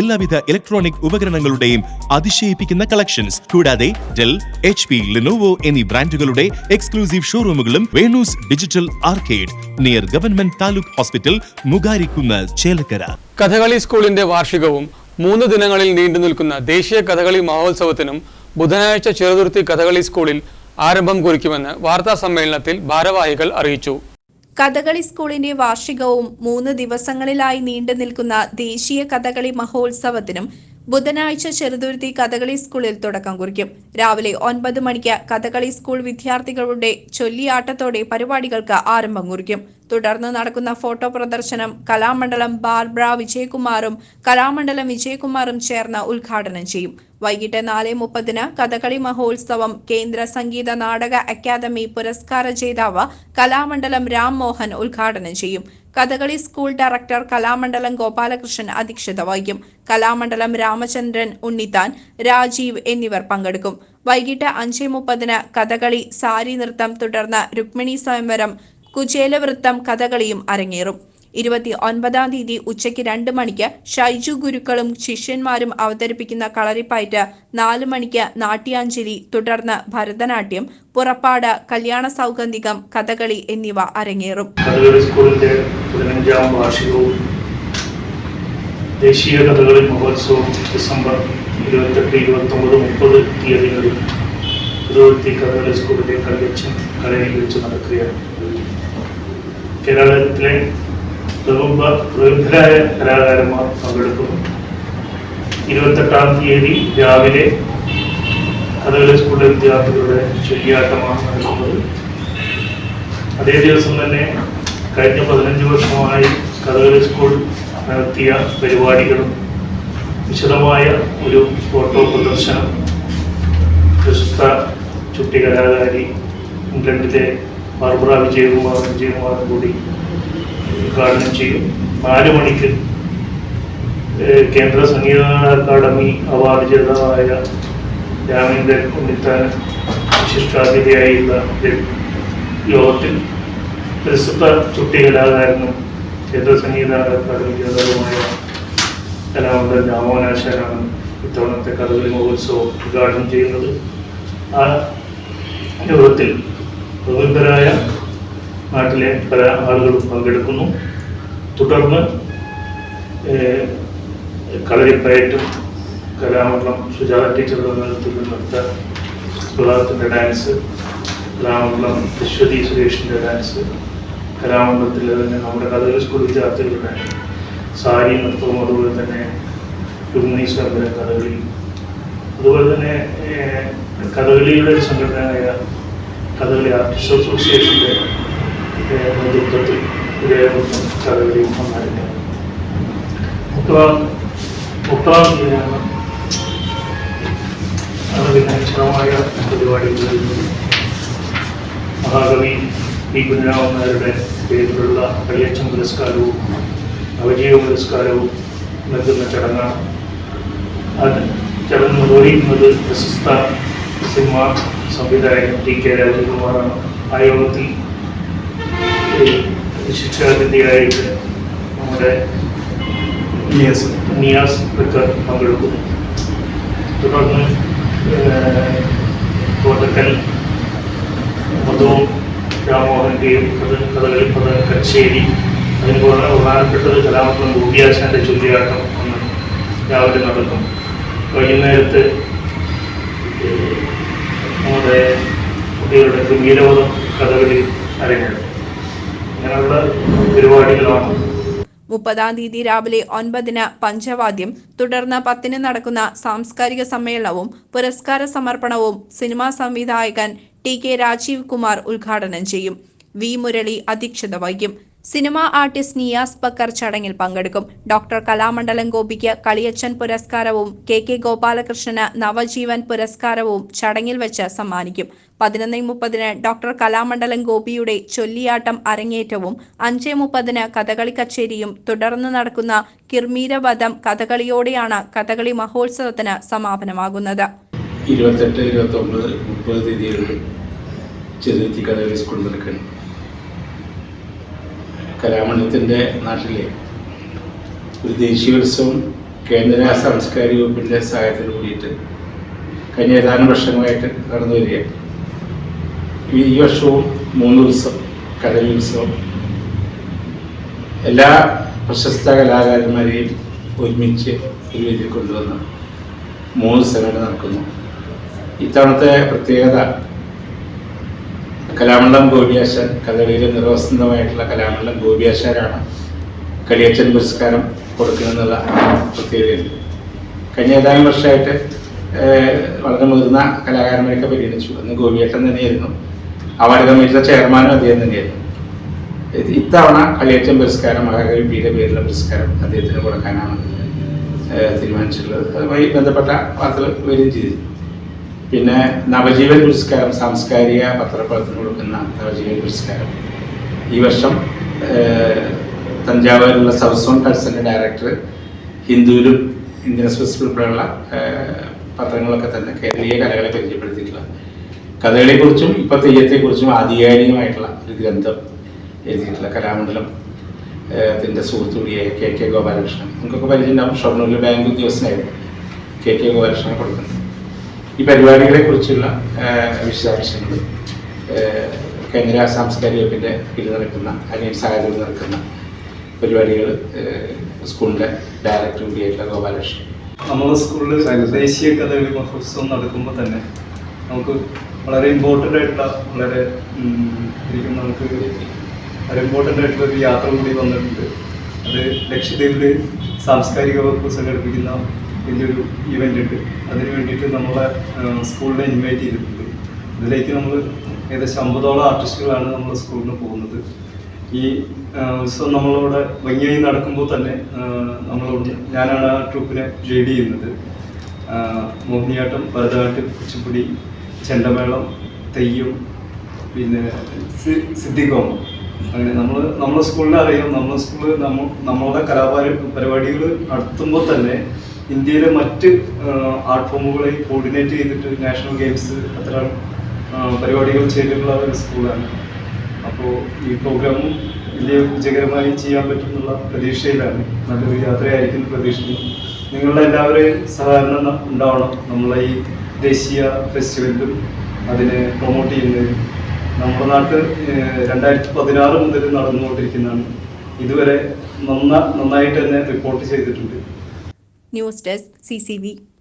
എല്ലാവിധ ഇലക്ട്രോണിക് ഉപകരണങ്ങളുടെയും അതിശയിപ്പിക്കുന്ന കളക്ഷൻസ് കൂടാതെ ഡെൽ എച്ച് പി ലിനോവോ എന്നീ ബ്രാൻഡുകളുടെ exclusive ഷോറൂമുകളും Venu's digital arcade near government taluk hospital Mugarikkunna Chelakkara. Kathakali സ്കൂളിന്റെ വാർഷികവും മൂന്ന് ദിനങ്ങളിൽ നീണ്ടു നിൽക്കുന്ന ദേശീയ കഥകളി മഹോത്സവത്തിനും ബുധനാഴ്ച ചെറുതുരുത്തി കഥകളി സ്കൂളിൽ ആരംഭം കുറിക്കുമെന്ന് വാർത്താ സമ്മേളനത്തിൽ ഭാരവാഹികൾ അറിയിച്ചു. കഥകളി സ്കൂളിന്റെ വാർഷികവും മൂന്ന് ദിവസങ്ങളിലായി നീണ്ടു നിൽക്കുന്ന ദേശീയ കഥകളി മഹോത്സവത്തിനും ബുധനാഴ്ച ചെറുതുരുത്തി കഥകളി സ്കൂളിൽ തുടക്കം കുറിക്കും. രാവിലെ ഒൻപത് മണിക്ക് കഥകളി സ്കൂൾ വിദ്യാർത്ഥികളുടെ ചൊല്ലിയാട്ടത്തോടെ പരിപാടികൾക്ക് ആരംഭം കുറിക്കും. തുടർന്ന് നടക്കുന്ന ഫോട്ടോ പ്രദർശനം കലാമണ്ഡലം ബാർബ്ര വിജയകുമാറും കലാമണ്ഡലം വിജയകുമാറും ചേർന്ന് ഉദ്ഘാടനം ചെയ്യും. വൈകിട്ട് നാല് മുപ്പതിന് കഥകളി മഹോത്സവം കേന്ദ്ര സംഗീത നാടക അക്കാദമി പുരസ്കാര ജേതാവ് കലാമണ്ഡലം രാം മോഹൻ ഉദ്ഘാടനം ചെയ്യും. കഥകളി സ്കൂൾ ഡയറക്ടർ കലാമണ്ഡലം ഗോപാലകൃഷ്ണൻ അധ്യക്ഷത വഹിക്കും. കലാമണ്ഡലം രാമചന്ദ്രൻ ഉണ്ണിത്താൻ രാജീവ് എന്നിവർ പങ്കെടുക്കും. വൈകിട്ട് അഞ്ച് മുപ്പതിന് കഥകളി സാരി നൃത്തം തുടർന്ന് രുക്മിണി സ്വയംവരം കുചേലവൃത്തം കഥകളിയും അരങ്ങേറും. ഇരുപത്തി ഒൻപതാം തീയതി ഉച്ചയ്ക്ക് രണ്ട് മണിക്ക് ഷൈജു ഗുരുക്കളും ശിഷ്യന്മാരും അവതരിപ്പിക്കുന്ന കളരിപ്പയറ്റ് നാല് മണിക്ക് നാട്യാഞ്ജലി തുടർന്ന് ഭരതനാട്യം പുറപ്പാട് കല്യാണ സൗഗന്ധികം കഥകളി എന്നിവ അരങ്ങേറും. സ്കൂളിന്റെ പതിനഞ്ചാം വാർഷികവും ദേശീയ കഥകളി മഹോത്സവം ഡിസംബർ ഇരുപത്തെട്ട് ഇരുപത്തൊമ്പത് മുപ്പത് തീയതികളിൽ തിരുവത്തി കഥകളി സ്കൂളിലെ കളിവെച്ച് കലയിൽ വെച്ച് നടക്കുകയാണ്. കേരളത്തിലെ പ്രമുഖ പ്രഗത്ഭരായ കലാകാരന്മാർ പങ്കെടുക്കുന്നു. ഇരുപത്തെട്ടാം തീയതി രാവിലെ കഥകളി സ്കൂളിലെ വിദ്യാർത്ഥികളുടെ ചൊല്ലിയാട്ടമാണ് നടക്കുന്നത്. അതേ ദിവസം തന്നെ കഴിഞ്ഞ പതിനഞ്ച് വർഷമായി കഥകളി സ്കൂൾ നടത്തിയ പരിപാടികളും വിശദമായ ഒരു ഫോട്ടോ പ്രദർശനം പ്രശസ്ത ചുട്ടി കലാകാരി ഇംഗ്ലണ്ടിലെ ബാർബറ വിജയകുമാർ വിജയകുമാറും കൂടി ഉദ്ഘാടനം ചെയ്യും. നാല് മണിക്ക് കേന്ദ്ര സംഗീത അക്കാദമി അവാർഡ് ജേതാവായ രാമേന്ദ്രൻ ഉണ്ണിത്താൻ വിശിഷ്ടാതിഥിയായുള്ള യോഗത്തിൽ പ്രസിദ്ധ ചുട്ടി കലാകാരനും കേന്ദ്ര സംഗീത അക്കാദമി ജേതാവുമായ കലാമണ്ഡൽ രാമോനാശാനാണ് ഇത്തവണത്തെ കഥകളി മഹോത്സവം ഉദ്ഘാടനം ചെയ്യുന്നത്. ആ യോഗത്തിൽ പ്രബുദ്ധരായ നാട്ടിലെ പല ആളുകളും പങ്കെടുക്കുന്നു. തുടർന്ന് കളരിപ്പയറ്റും കലാമണ്ഡലം സുജാത ടീച്ചറുടെ നേതൃത്വത്തിൽ നടത്ത വിഭാഗത്തിന്റെ ഡാൻസ് കലാമണ്ഡലം അശ്വതി സുരേഷിന്റെ ഡാൻസ് കലാമണ്ഡലത്തിലെ തന്നെ നമ്മുടെ കഥകളി സ്കൂൾ വിദ്യാർത്ഥികളുടെ സാരി നൃത്തവും അതുപോലെ തന്നെ ലുമ്നി കഥകളി. അതുപോലെ തന്നെ കഥകളിയുടെ ഒരു സംഘടനയായ കഥകളി ആർട്ടിസ്റ്റ് അസോസിയേഷന്റെ നേതൃത്വത്തിൽ ഇദ്ദേഹം കഥകളിയും വന്നായിരുന്നു മുപ്പതാം മുപ്പതാം തീയതിയാണ് അത് പരിപാടികളിൽ മഹാകവി പി. കുഞ്ഞിരാമൻ നായരുടെ പേരിലുള്ള കളിയച്ചൻ പുരസ്കാരവും നവജീവ പുരസ്കാരവും നൽകുന്ന ചടങ്ങാണ്. അത് ചടങ്ങ് നിർവഹിക്കുന്നത് പ്രശസ്ത സിനിമ സംവിധായകൻ ടി കെ രാജകുമാറാണ്. ആ യോഗത്തിൽ ശിക്ഷാതിഥിയായിട്ട് നമ്മുടെ നിയാസ്. നിയാസ് ഒക്കെ പങ്കെടുക്കുന്നു. തുടർന്ന് കോട്ടക്കൽ മധുവും രാമോഹന്റെയും കഥകളി പദ കച്ചേരി അതിന് പുറമെ പ്രധാനപ്പെട്ടത് കലാമണ്ഡലം ഗോപിയാശാന്റെ ചൊല്ലിയാട്ടം അന്ന് രാവിലെ നടക്കും വൈകുന്നേരത്ത് നമ്മുടെ കുട്ടികളുടെ ഗംഭീരവധം കഥകളി അരങ്ങേറും. അങ്ങനെയുള്ള പരിപാടികളാണ്. മുപ്പതാം തീയതി രാവിലെ ഒൻപതിന് പഞ്ചവാദ്യം തുടർന്ന് പത്തിന് നടക്കുന്ന സാംസ്കാരിക സമ്മേളനവും പുരസ്കാര സമർപ്പണവും സിനിമാ സംവിധായകൻ ടി കെ രാജീവ് കുമാർ ഉദ്ഘാടനം ചെയ്യും. വി മുരളി അധ്യക്ഷത വഹിക്കും. സിനിമാ ആർട്ടിസ്റ്റ് നിയാസ് ബക്കർ ചടങ്ങിൽ പങ്കെടുക്കും. ഡോക്ടർ കലാമണ്ഡലം ഗോപിക്ക് കളിയച്ചൻ പുരസ്കാരവും കെ കെ ഗോപാലകൃഷ്ണന് നവജീവൻ പുരസ്കാരവും ചടങ്ങിൽ വെച്ച് സമ്മാനിക്കും. പതിനൊന്ന് മുപ്പതിന് ഡോക്ടർ കലാമണ്ഡലം ഗോപിയുടെ ചൊല്ലിയാട്ടം അരങ്ങേറ്റവും അഞ്ച് മുപ്പതിന് കഥകളി കച്ചേരിയും തുടർന്ന് നടക്കുന്ന കിർമീരവധം കഥകളിയോടെയാണ് കഥകളി മഹോത്സവത്തിന് സമാപനമാകുന്നത്. ഇരുപത്തെട്ട് ഇരുപത്തൊമ്പത് മുപ്പത് തീയതികളിൽ ചെറുത്തി കഥകളി സ്കൂൾ നടക്കണം കലാമണ്ഡലത്തിന്റെ നാട്ടിലെ ഒരു ദേശീയോത്സവം കേന്ദ്ര സാംസ്കാരിക വകുപ്പിന്റെ സഹായത്തോട് കൂടിയിട്ട് കഴിഞ്ഞ ഏതാനും വർഷങ്ങളായിട്ട് നടന്നു വരികയാണ്. ഈ വർഷവും മൂന്ന് ദിവസം കടലുത്സവം എല്ലാ പ്രശസ്ത കലാകാരന്മാരെയും ഒരുമിച്ച് ഒരു വേദിയിൽ കൊണ്ടുവന്ന് മൂന്ന് ദിവസങ്ങൾ നടക്കുന്നു. ഇത്തവണത്തെ പ്രത്യേകത കലാമണ്ഡലം ഗോപിയാശാൻ കഥകളിയിലെ നിറവസന്തമായിട്ടുള്ള കലാമണ്ഡലം ഗോപിയാശാനാണ് കളിയച്ചൻ പുരസ്കാരം കൊടുക്കണമെന്നുള്ള പ്രത്യേകതയുണ്ട് കഴിഞ്ഞ ഏതാനും വർഷമായിട്ട് വളരെ മുതിർന്ന കലാകാരന്മാരൊക്കെ പരിഗണിച്ചു. അന്ന് ഗോപിയേട്ടൻ തന്നെയായിരുന്നു. അവാർഡ് കമ്മിറ്റിയുടെ ചെയർമാനും അദ്ദേഹം തന്നെയായിരുന്നു. ഇത് ഇത്തവണ കളിയച്ചൻ പുരസ്കാരം മഹാകവി പിയുടെ പേരിലുള്ള പുരസ്കാരം അദ്ദേഹത്തിന് കൊടുക്കാനാണ് തീരുമാനിച്ചിട്ടുള്ളത്. അതുമായി ബന്ധപ്പെട്ട വാർത്തകൾ വരികയും ചെയ്തു. പിന്നെ നവജീവൻ പുരസ്കാരം സാംസ്കാരിക പത്രപ്രവർത്തനം കൊടുക്കുന്ന നവജീവൻ പുരസ്കാരം. ഈ വർഷം തഞ്ചാവൂരിലുള്ള സൗത്ത് സോൺ ഡയറക്ടർ ഹിന്ദുവിലും ഇന്ത്യൻ എക്സ്പ്രസ് ഉൾപ്പെടെയുള്ള പത്രങ്ങളൊക്കെ തന്നെ കേരളീയ കലകളെ പരിചയപ്പെടുത്തിയിട്ടുള്ള കഥകളെക്കുറിച്ചും ഇപ്പോൾ തെയ്യത്തെക്കുറിച്ചും ആധികാരികമായിട്ടുള്ള ഒരു ഗ്രന്ഥം എഴുതിയിട്ടുള്ള കലാമണ്ഡലം ത്തിന്റെ സുഹൃത്തു കൂടിയായ കെ കെ ഗോപാലകൃഷ്ണൻ. നമുക്കൊക്കെ പരിചയമുണ്ടാകും ഷൊർണൂരിലെ ബാങ്ക് ഉദ്യോഗസ്ഥനായിരുന്നു കെ കെ ഗോപാലകൃഷ്ണൻ കൊടുക്കുന്നത്. ഈ പരിപാടികളെ കുറിച്ചുള്ള വിശദാംശങ്ങൾ കേന്ദ്ര സാംസ്കാരിക വകുപ്പിന്റെ കീഴിൽ നടക്കുന്ന അല്ലെങ്കിൽ സഹായത്തിൽ നടക്കുന്ന പരിപാടികൾ സ്കൂളിന്റെ ഡയറക്ടർ കൂടിയായിട്ടുള്ള ഗോപാലകൃഷ്ണൻ. നമ്മുടെ സ്കൂളിൽ ദേശീയ കഥകളി മഹോത്സവം നടക്കുമ്പോൾ തന്നെ നമുക്ക് വളരെ ഇമ്പോർട്ടന്റ് ആയിട്ടുള്ള വളരെ ശരിക്കും നമുക്ക് വളരെ ഇമ്പോർട്ടന്റ് ആയിട്ടുള്ള ഒരു യാത്ര കൂടി വന്നിട്ടുണ്ട്. അത് ലക്ഷദ്വീപിൽ സാംസ്കാരിക വകുപ്പ് സംഘടിപ്പിക്കുന്ന വലിയൊരു ഇവന്റ് ഉണ്ട്. അതിന് വേണ്ടിയിട്ട് നമ്മളെ സ്കൂളിനെ ഇൻവൈറ്റ് ചെയ്തിട്ടുണ്ട്. ഇതിലേക്ക് നമ്മൾ ഏകദേശം അമ്പതോളം ആർട്ടിസ്റ്റുകളാണ് നമ്മുടെ സ്കൂളിൽ നിന്ന് പോകുന്നത്. ഈ ഉത്സവം നമ്മളോട് ഭംഗിയായി നടക്കുമ്പോൾ തന്നെ നമ്മളോട് ഞാനാണ് ആ ട്രൂപ്പിനെ ലീഡ് ചെയ്യുന്നത്. മോഹിനിയാട്ടം ഭരതനാട്യം കുച്ചിപ്പുടി ചെണ്ടമേളം തെയ്യം പിന്നെ സിദ്ധികോമം അങ്ങനെ നമ്മൾ നമ്മുടെ സ്കൂളിൽ അറിയാം. നമ്മുടെ സ്കൂളിൽ നമ്മൾ നമ്മളുടെ കലാപരി പരിപാടികൾ നടത്തുമ്പോൾ തന്നെ ഇന്ത്യയിലെ മറ്റ് ആർട്ട് ഫോമുകളെ കോർഡിനേറ്റ് ചെയ്തിട്ട് നാഷണൽ ഗെയിംസ് അത്തരം പരിപാടികൾ ചെയ്തിട്ടുള്ള ഒരു സ്കൂളാണ് അപ്പോൾ ഈ പ്രോഗ്രാമും വലിയ വിജയകരമായി ചെയ്യാൻ പറ്റുമെന്നുള്ള പ്രതീക്ഷയിലാണ്. നല്ലൊരു യാത്രയായിരിക്കും പ്രതീക്ഷിക്കുന്നു. നിങ്ങളുടെ എല്ലാവരെയും സഹകരണം ഉണ്ടാവണം. നമ്മളെ ഈ ദേശീയ ഫെസ്റ്റിവലിലും അതിനെ പ്രൊമോട്ട് ചെയ്യുന്നതിനും. നമ്മുടെ നാട്ടിൽ രണ്ടായിരത്തി പതിനാറ് മുതൽ നടന്നുകൊണ്ടിരിക്കുന്നതാണ്. ഇതുവരെ നന്ന നന്നായിട്ട് തന്നെ റിപ്പോർട്ട് ചെയ്തിട്ടുണ്ട്. News desk C